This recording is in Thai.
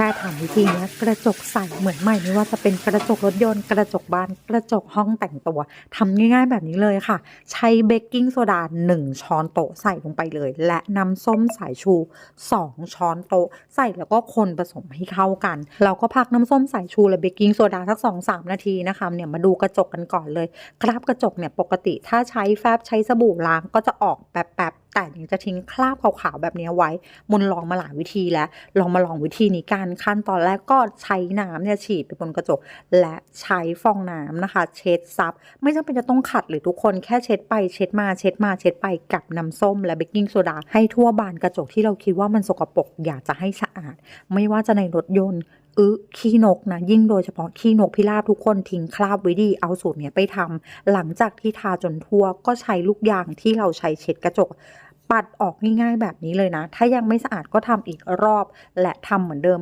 ค่ทำวิธีนี้กระจกใสเหมือนใหม่ไม่ว่าจะเป็นกระจกรถยนต์กระจกบ้านกระจกห้องแต่งตัวทำง่ายๆแบบนี้เลยค่ะ ใช้เบกกิ้งโซดา 1 ช้อนโต๊ะใส่ลงไปเลย และน้ำส้มสายชู 2 ช้อนโต๊ะ ใส่แล้วก็คนผสมให้เข้ากัน เราก็พักน้ำส้มสายชูและเบกกิ้งโซดาสัก2-3 นาทีนะคะเนี่ยมาดูกระจกกันก่อนเลย คราบกระจกเนี่ยปกติถ้าใช้แฟบใช้สบู่ล้างก็จะออกแป๊บๆแต่ยังจะทิ้งคราบขาวๆแบบนี้ไว้มนลองมาหลายวิธีแล้ว ลองมาลองวิธีนี้กันขั้นตอนแรกก็ใช้น้ำเนี่ยฉีดไปบนกระจก และใช้ฟองน้ำนะคะ เช็ดซับ ไม่จำเป็นจะต้องขัดหรือทุกคนแค่เช็ดไปเช็ดมาเช็ดมาเช็ดไปกับน้ำส้ม และเบกกิ้งโซดาให้ทั่วบานกระจกที่เราคิดว่ามันสกปรกอยากจะให้สะอาด ไม่ว่าจะในรถยนต์ อึขี้นกนะยิ่งโดยเฉพาะขี้นกพิราบทุกคนทิ้งคราบไว้ดีเอาสูตรเนี้ยไปทำหลังจากที่ทาจนทั่วก็ใช้ลูกยางที่เราใช้เช็ดกระจก ปัดออกง่ายๆแบบนี้เลยนะ ถ้ายังไม่สะอาดก็ทำอีกรอบ และทำเหมือนเดิม